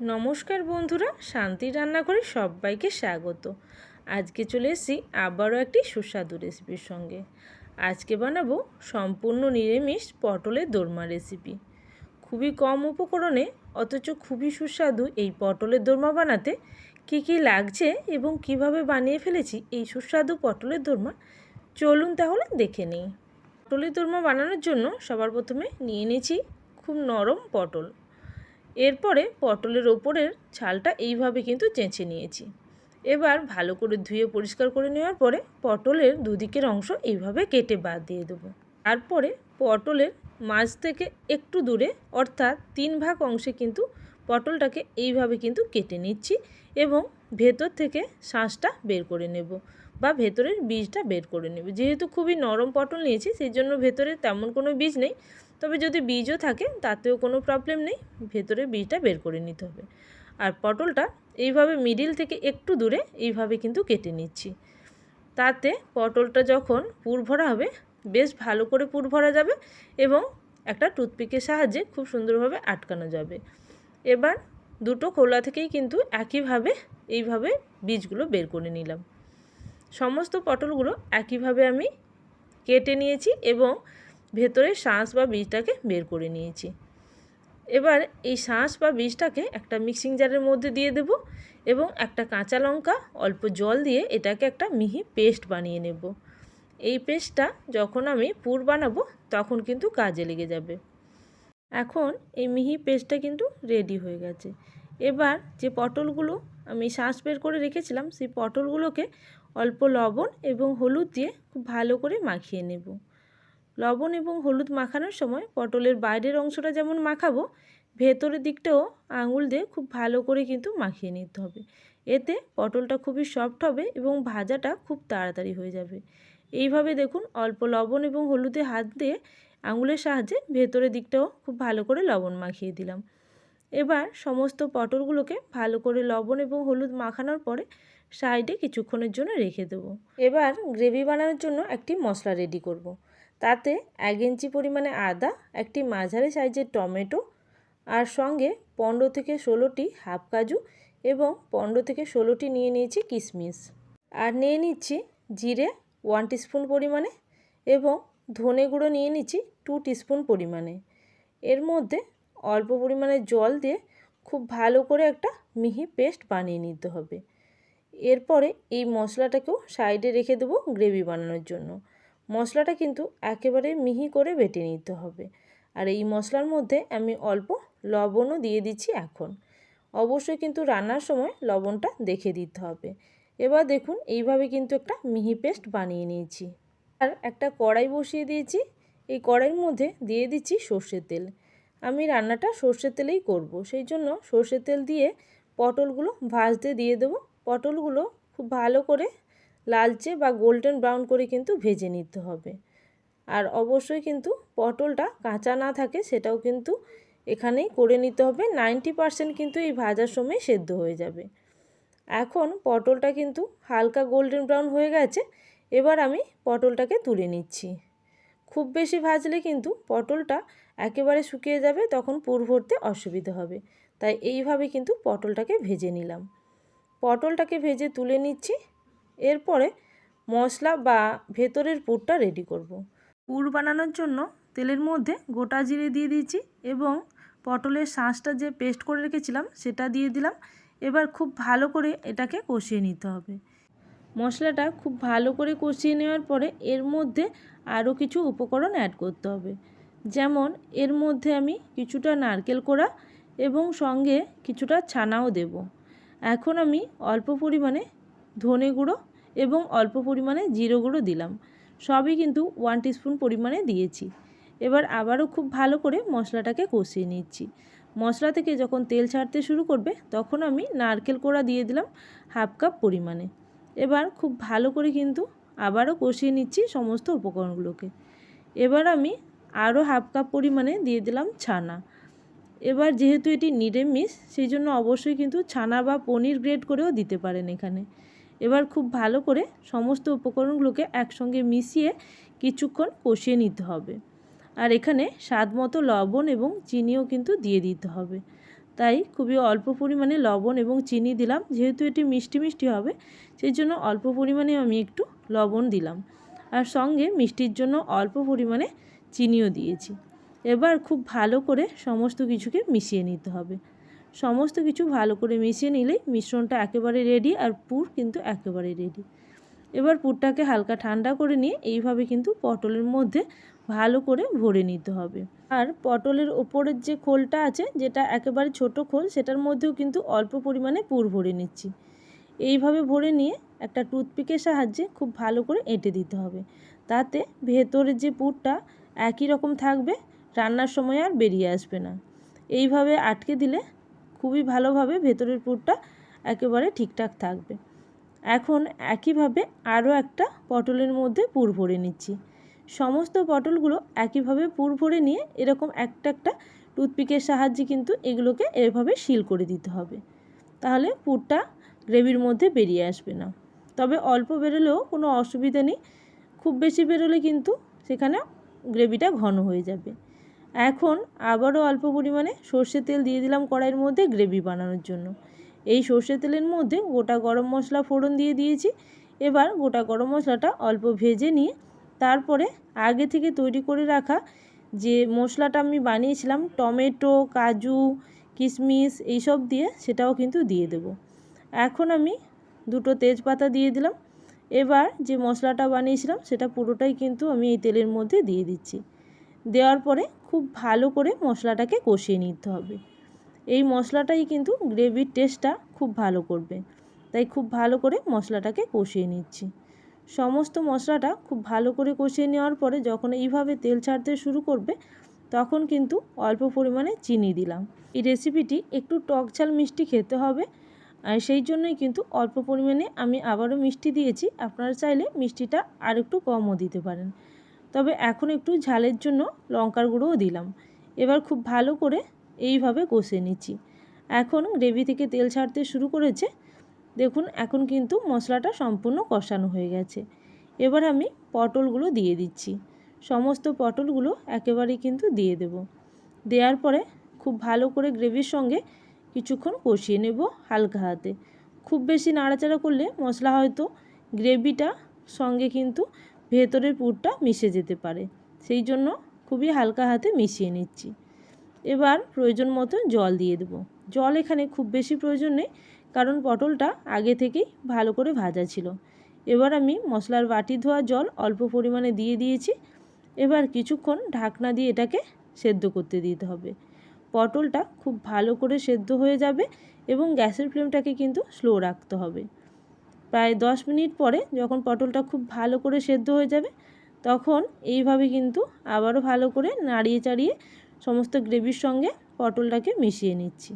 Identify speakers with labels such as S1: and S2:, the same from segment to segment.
S1: নমস্কার বন্ধুরা শান্তি রান্নাঘরে সবাইকে স্বাগত। আজকে চলে এসেছি আবারও একটি সুস্বাদু রেসিপির সঙ্গে। আজকে বানাবো সম্পূর্ণ নিরামিষ পটলের দোরমা রেসিপি। খুবই কম উপকরণে, অথচ খুবই সুস্বাদু এই পটলের দোরমা বানাতে কি কি লাগছে এবং কীভাবে বানিয়ে ফেলেছি এই সুস্বাদু পটলের দোরমা। চলুন তাহলে দেখে নিই। পটলের দোরমা বানানোর জন্য সবার প্রথমে নিয়ে নিয়েছি খুব নরম পটল। এরপরে পটলের ওপরের ছালটা এইভাবে কিন্তু চেঁচে নিয়েছি। এবার ভালো করে ধুয়ে পরিষ্কার করে নেওয়ার পরে পটলের দুদিকের অংশ এইভাবে কেটে বাদ দিয়ে দেবো। তারপরে পটলের মাছ থেকে একটু দূরে, অর্থাৎ তিন ভাগ অংশে কিন্তু পটলটাকে এইভাবে কিন্তু কেটে নিচ্ছি এবং ভেতর থেকে শাঁসটা বের করে নেব। বা ভেতরের বীজটা বের করে নেবে। যেহেতু খুবই নরম পটল নিয়েছি সেই জন্য ভেতরে তেমন কোনো বীজ নেই। তবে যদি বীজও থাকে, তাতেও কোনো প্রবলেম নেই। ভেতরে বীজটা বের করে নিতে হবে। আর পটলটা এইভাবে মিডিল থেকে একটু দূরে এইভাবে কিন্তু কেটে নিচ্ছি। তাতে পটলটা যখন পুর ভরা হবে, বেশ ভালো করে পুর ভরা যাবে এবং একটা টুথপিকের সাহায্যে খুব সুন্দরভাবে আটকানো যাবে। এবার দুটো খোলা থেকেই কিন্তু একইভাবে, এইভাবে বীজগুলো বের করে নিলাম। সমস্ত পটলগুলো একইভাবে আমি কেটে নিয়েছি এবং ভেতরে শাঁস বা বীজটাকে বের করে নিয়েছি। এবার এই শাঁস বা বীজটাকে একটা মিক্সিং জারের মধ্যে দিয়ে দেব এবং একটা কাঁচা লঙ্কা অল্প জল দিয়ে এটাকে একটা মিহি পেস্ট বানিয়ে নেব। এই পেস্টটা যখন আমি পুর বানাবো তখন কিন্তু কাজে লেগে যাবে। এখন এই মিহি পেস্টটা কিন্তু রেডি হয়ে গেছে। এবার যে পটলগুলো আমি শাঁস বের করে রেখেছিলাম, সেই পটলগুলোকে অল্প লবণ এবং হলুদ দিয়ে খুব ভালো করে মাখিয়ে নেব। লবণ এবং হলুদ মাখানোর সময় পটলের বাইরের অংশটা যেমন মাখাবো, ভেতরের দিকটাও আঙুল দিয়ে খুব ভালো করে কিন্তু মাখিয়ে নিতে হবে। এতে পটলটা খুবই সফট হবে এবং ভাজাটা খুব তাড়াতাড়ি হয়ে যাবে। এইভাবে দেখুন, অল্প লবণ এবং হলুদে হাত দিয়ে আঙুলের সাহায্যে ভেতরের দিকটাও খুব ভালো করে লবণ মাখিয়ে দিলাম। এবার সমস্ত পটলগুলোকে ভালো করে লবণ এবং হলুদ মাখানোর পরে সাইডে কিছুক্ষণের জন্য রেখে দেবো। এবার গ্রেভি বানানোর জন্য একটি মশলা রেডি করব। তাতে এক ইঞ্চি পরিমাণে আদা, একটি মাঝারি সাইজের টমেটো আর সঙ্গে পনেরো থেকে ষোলোটি হাফ কাজু এবং পনেরো থেকে ষোলোটি নিয়ে নিয়েছি কিশমিশ। আর নিয়ে নিচ্ছি জিরে ওয়ান টিস্পুন পরিমাণে এবং ধনে গুঁড়ো নিয়ে নিচ্ছি টু টিস্পুন পরিমাণে। এর মধ্যে অল্প পরিমাণে জল দিয়ে খুব ভালো করে একটা মিহি পেস্ট বানিয়ে নিতে হবে। এরপরে এই মশলাটাকেও সাইডে রেখে দেবো গ্রেভি বানানোর জন্য। মশলাটা কিন্তু একেবারে মিহি করে বেটে নিতে হবে। আর এই মশলার মধ্যে আমি অল্প লবণও দিয়ে দিচ্ছি এখন। অবশ্যই কিন্তু রান্নার সময় লবণটা দেখে দিতে হবে। এবার দেখুন এইভাবে কিন্তু একটা মিহি পেস্ট বানিয়ে নিয়েছি। আর একটা কড়াই বসিয়ে দিয়েছি। এই কড়াইয়ের মধ্যে দিয়ে দিচ্ছি সর্ষের তেল। আমি রান্নাটা সর্ষের তেলেই করব। সেই জন্য সর্ষের তেল দিয়ে পটলগুলো ভাজতে দিয়ে দেবো। পটলগুলো খুব ভালো করে লালচে বা গোল্ডেন ব্রাউন করে কিন্তু ভেজে নিতে হবে। আর অবশ্যই কিন্তু পটলটা কাঁচা না থাকে সেটাও কিন্তু এখানেই করে নিতে হবে। নাইনটি পারসেন্ট কিন্তু এই ভাজার সময় সেদ্ধ হয়ে যাবে। এখন পটলটা কিন্তু হালকা গোল্ডেন ব্রাউন হয়ে গেছে। এবার আমি পটলটাকে তুলে নিচ্ছি। খুব বেশি ভাজলে কিন্তু পটলটা একেবারে শুকিয়ে যাবে, তখন পুর ভরতে অসুবিধা হবে। তাই এইভাবে কিন্তু পটলটাকে ভেজে নিলাম। পটলটাকে ভেজে তুলে নিচ্ছি। এরপরে মশলা বা ভেতরের পুরটা রেডি করব। পুর বানানোর জন্য তেলের মধ্যে গোটা জিরে দিয়ে দিয়েছি এবং পটলের শাঁসটা যে পেস্ট করে রেখেছিলাম সেটা দিয়ে দিলাম। এবার খুব ভালো করে এটাকে কষিয়ে নিতে হবে। মশলাটা খুব ভালো করে কষিয়ে নেওয়ার পরে এর মধ্যে আরও কিছু উপকরণ অ্যাড করতে হবে। যেমন, এর মধ্যে আমি কিছুটা নারকেল কোড়া এবং সঙ্গে কিছুটা ছানাও দেব। এখন আমি অল্প পরিমাণে ধনে গুঁড়ো এবং অল্প পরিমাণে জিরো গুঁড়ো দিলাম। সবই কিন্তু ওয়ান টিস্পুন পরিমাণে দিয়েছি। এবার আবারও খুব ভালো করে মশলাটাকে কষিয়ে নিচ্ছি। মশলা থেকে যখন তেল ছাড়তে শুরু করবে, তখন আমি নারকেল কোড়া দিয়ে দিলাম হাফ কাপ পরিমাণে। এবার খুব ভালো করে কিন্তু আবারও কষিয়ে নিচ্ছি সমস্ত উপকরণগুলোকে। এবার আমি আরও হাফ কাপ পরিমাণে দিয়ে দিলাম ছানা। এবার যেহেতু এটি নিরামিষ, সেই জন্য অবশ্যই কিন্তু ছানা বা পনির গ্রেড করেও দিতে পারেন এখানে। এবার খুব ভালো করে সমস্ত উপকরণগুলোকে একসঙ্গে মিশিয়ে কিছুক্ষণ কষিয়ে নিতে হবে। আর এখানে স্বাদ মতো লবণ এবং চিনিও কিন্তু দিয়ে দিতে হবে। তাই খুবই অল্প পরিমাণে লবণ এবং চিনি দিলাম। যেহেতু এটি মিষ্টি মিষ্টি হবে, সেই জন্য অল্প পরিমাণে আমি একটু লবণ দিলাম। আর সঙ্গে মিষ্টির জন্য অল্প পরিমাণে চিনিও দিয়েছি। এবার খুব ভালো করে সমস্ত কিছুকে মিশিয়ে নিতে হবে। সমস্ত কিছু ভালো করে মিশিয়ে নিলেই মিশ্রণটা একেবারে রেডি আর পুর কিন্তু একেবারে রেডি এবার পুরটাকে হালকা ঠান্ডা করে নিয়ে এইভাবে কিন্তু পটলের মধ্যে ভালো করে ভরে নিতে হবে। আর পটলের ওপরের যে খোলটা আছে, যেটা একেবারে ছোট খোল, সেটার মধ্যেও কিন্তু অল্প পরিমাণে পুর ভরে নিচ্ছি। এইভাবে ভরে নিয়ে একটা টুথপিকের সাহায্যে খুব ভালো করে এঁটে দিতে হবে। তাতে ভেতরের যে পুরটা একই রকম থাকবে, রান্নার সময় আর বেরিয়ে আসবে না। এইভাবে আটকে দিলে খুবই ভালোভাবে ভেতরের পুরটা একেবারে ঠিকঠাক থাকবে। এখন একইভাবে আরও একটা পটলের মধ্যে পুর ভরে নিচ্ছি। সমস্ত পটলগুলো একইভাবে পুর ভরে নিয়ে এরকম একটা একটা টুথপিকের সাহায্যে কিন্তু এগুলোকে এভাবে শিল করে দিতে হবে। তাহলে পুরটা গ্রেভির মধ্যে বেরিয়ে আসবে না। তবে অল্প বেরোলেও কোনো অসুবিধা নেই। খুব বেশি বেরোলে কিন্তু সেখানে গ্রেভিটা ঘন হয়ে যাবে। এখন আবারও অল্প পরিমাণে সর্ষের তেল দিয়ে দিলাম কড়াইয়ের মধ্যে গ্রেভি বানানোর জন্য। এই সর্ষের তেলের মধ্যে গোটা গরম মশলা ফোড়ন দিয়ে দিয়েছি। এবার গোটা গরম মশলাটা অল্প ভেজে নিয়ে তারপরে আগে থেকে তৈরি করে রাখা যে মশলাটা আমি বানিয়েছিলাম, টমেটো, কাজু, কিশমিশ এইসব দিয়ে সেটাও কিন্তু দিয়ে দেব। এখন আমি দুটো তেজপাতা দিয়ে দিলাম। এবার যে মশলাটা বানিয়েছিলাম সেটা পুরোটাই কিন্তু আমি এই তেলের মধ্যে দিয়ে দিচ্ছি। দেওয়ার পরে খুব ভালো করে মশলাটাকে কষিয়ে নিতে হবে। এই মশলাটাই কিন্তু গ্রেভির টেস্টটা খুব ভালো করবে। তাই খুব ভালো করে মশলাটাকে কষিয়ে নিচ্ছি। সমস্ত মশলাটা খুব ভালো করে কষিয়ে নেওয়ার পরে যখন এইভাবে তেল ছাড়তে শুরু করবে, তখন কিন্তু অল্প পরিমাণে চিনি দিলাম। এই রেসিপিটি একটু টক ঝাল মিষ্টি খেতে হবে, আর সেই জন্যই কিন্তু অল্প পরিমাণে আমি আবারও মিষ্টি দিয়েছি। আপনারা চাইলে মিষ্টিটা আর একটু কমও দিতে পারেন। তবে এখন একটু ঝালের জন্য লঙ্কার গুঁড়োও দিলাম। এবার খুব ভালো করে এইভাবে কষে নিচ্ছি। এখন গ্রেভি থেকে তেল ছাড়তে শুরু করেছে দেখুন, এখন কিন্তু মশলাটা সম্পূর্ণ কষানো হয়ে গেছে। এবার আমি পটলগুলো দিয়ে দিচ্ছি। সমস্ত পটলগুলো একেবারেই কিন্তু দিয়ে দেব। দেওয়ার পরে খুব ভালো করে গ্রেভির সঙ্গে কিছুক্ষণ কষিয়ে নেব হালকা হাতে। খুব বেশি নাড়াচাড়া করলে মশলা হয়তো গ্রেভিটা সঙ্গে কিন্তু ভেতরের পুরটা মিশে যেতে পারে। সেই জন্য খুবই হালকা হাতে মিশিয়ে নিচ্ছি। এবার প্রয়োজন মতো জল দিয়ে দেবো। জল এখানে খুব বেশি প্রয়োজন নেই। কারণ পটলটা আগে থেকেই ভালো করে ভাজা ছিল। এবার আমি মশলার বাটি ধোয়া জল অল্প পরিমাণে দিয়ে দিয়েছি। এবার কিছুক্ষণ ঢাকনা দিয়ে এটাকে সেদ্ধ করতে দিতে হবে। পটলটা খুব ভালো করে সেদ্ধ হয়ে যাবে এবং গ্যাসের ফ্লেমটাকে কিন্তু স্লো রাখতে হবে। প্রায় দশ মিনিট পরে যখন পটলটা খুব ভালো করে সেদ্ধ হয়ে যাবে, তখন এইভাবে কিন্তু আবারও ভালো করে নাড়িয়ে চাড়িয়ে সমস্ত গ্রেভির সঙ্গে পটলটাকে মিশিয়ে নিচ্ছি।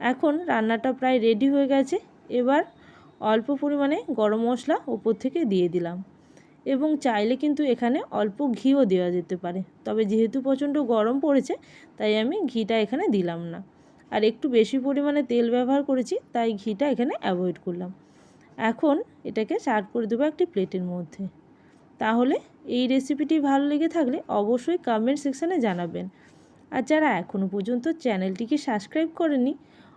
S1: এখন রান্নাটা প্রায় রেডি হয়ে গেছে। এবার অল্প পরিমাণে গরম মশলা ওপর থেকে দিয়ে দিলাম। এবং চাইলে কিন্তু এখানে অল্প ঘিও দেওয়া যেতে পারে। তবে যেহেতু প্রচণ্ড গরম পড়েছে, তাই আমি ঘিটা এখানে দিলাম না। আর একটু বেশি পরিমাণে তেল ব্যবহার করেছি, তাই ঘিটা এখানে অ্যাভয়েড করলাম। এখন এটাকে সার্ভ করে দেবো একটি প্লেটের মধ্যে। তাহলে এই রেসিপিটি ভালো লেগে থাকলে অবশ্যই কমেন্ট সেকশানে জানাবেন। আর যারা এখনও পর্যন্ত চ্যানেলটিকে সাবস্ক্রাইব করেনি